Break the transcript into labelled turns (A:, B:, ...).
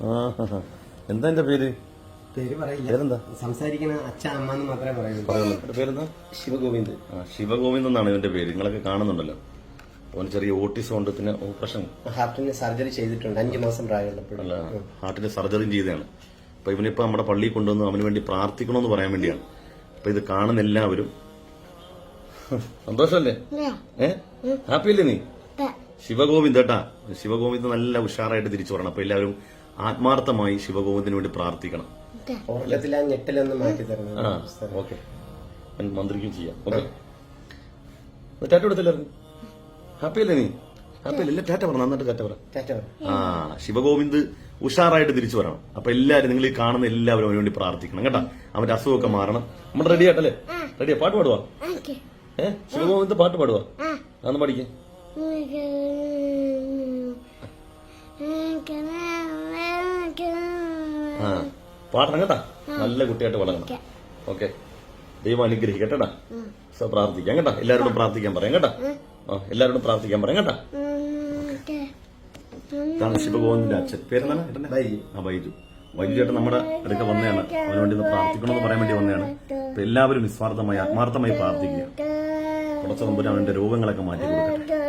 A: ആ, എന്താ എന്റെ പേര്?
B: പേര് പറയില്ല. സംസാരിക്കണ അച്ഛ അമ്മ എന്ന് മാത്രമേ പറയുള്ളൂ.
A: പേരെന്താ?
B: ശിവഗോവിന്ദ്.
A: ആ, ശിവഗോവിന്ദ് എന്നാണ് ഇവന്റെ പേര്. നിങ്ങളൊക്കെ കാണുന്നുണ്ടല്ലോ. അവന് ചെറിയ ഓട്ടിസം ഉണ്ട് പിന്നെ ഓപ്പറേഷൻ.
B: ഹാർട്ടിന് സർജറി ചെയ്തിട്ടുണ്ട്. അഞ്ചു മാസം പ്രായമുള്ളപ്പോഴും.
A: ഹാർട്ടിന് സർജറിയും ചെയ്തതാണ്. അപ്പൊ ഇവനിപ്പോ നമ്മുടെ പള്ളിയിൽ കൊണ്ടുവന്ന് അവന് വേണ്ടി പ്രാർത്ഥിക്കണമെന്ന് പറയാൻ വേണ്ടിയാണ്. അപ്പൊ ഇത് കാണുന്ന എല്ലാവരും സന്തോഷമല്ലേ? ഏ? ഹാപ്പി അല്ലേ നീ? ശിവഗോവിന്ദ് കേട്ടാ. ശിവഗോവിന്ദ് നല്ല ഉഷാറായിട്ട് തിരിച്ചു വരണം. അപ്പൊ എല്ലാവരും ആത്മാർത്ഥമായി ശിവഗോവിന്ദിന് വേണ്ടി പ്രാർത്ഥിക്കണം.
B: ആ ഞെട്ടലൊന്ന് മാറ്റി തരണം.
A: ആ ഓക്കെ. മന്ത്രിക്കും ചെയ്യാം. ഓക്കെ. ടാറ്റ കൊടുത്തില്ലായിരുന്നു ഹാപ്പി അല്ലേ നീ? ഹാപ്പി അല്ലേ ടാറ്റ പറ നന്നായിട്ട് ടാറ്റ പറ.
B: ടാറ്റ പറ.
A: ആ ശിവഗോവിന്ദ് ഉഷാറായിട്ട് തിരിച്ചു വരണം. അപ്പൊ എല്ലാരും നിങ്ങൾ ഈ കാണുന്ന എല്ലാവരും അവന് വേണ്ടി പ്രാർത്ഥിക്കണം കേട്ടാ? അവന്റെ അസുഖമൊക്കെ മാറണം. നമ്മൾ റെഡി ആട്ടല്ലേ റെഡിയാ പാട്ട് പാടുവാ? ഏഹ് ശിവഗോവിന്ദ് പാട്ട് പാടുവാ? അന്ന് പഠിക്കേ ആ പാടണം കേട്ടാ. നല്ല കുട്ടിയായിട്ട് വളരണം. ഓക്കെ. ദൈവം അനുഗ്രഹിക്കട്ടെടാ. സോ പ്രാർത്ഥിക്കാം കേട്ടാ. എല്ലാരോടും പ്രാർത്ഥിക്കാൻ പറയാം കേട്ടാ. ആ എല്ലാവരോടും പ്രാർത്ഥിക്കാൻ പറയാം കേട്ടാ. ഇതാണ് ശിവഗോവിന്ദിന്റെ അച്ഛൻ. പേരെന്താണ്? ഏട്ടന്റെ?
B: ബൈജു.
A: ആ ബൈജു ബൈജു ചേട്ടൻ നമ്മുടെ അടുക്ക വന്നതാണ് അവന് വേണ്ടി ഒന്ന് പ്രാർത്ഥിക്കണമെന്ന് പറയാൻ വേണ്ടി വന്നതാണ്. അപ്പൊ എല്ലാവരും നിസ്വാർത്ഥമായി ആത്മാർത്ഥമായി പ്രാർത്ഥിക്കുക. കുറച്ചു മുമ്പ് അവന്റെ രോഗങ്ങളൊക്കെ മാറ്റി കൊടുക്കട്ടെ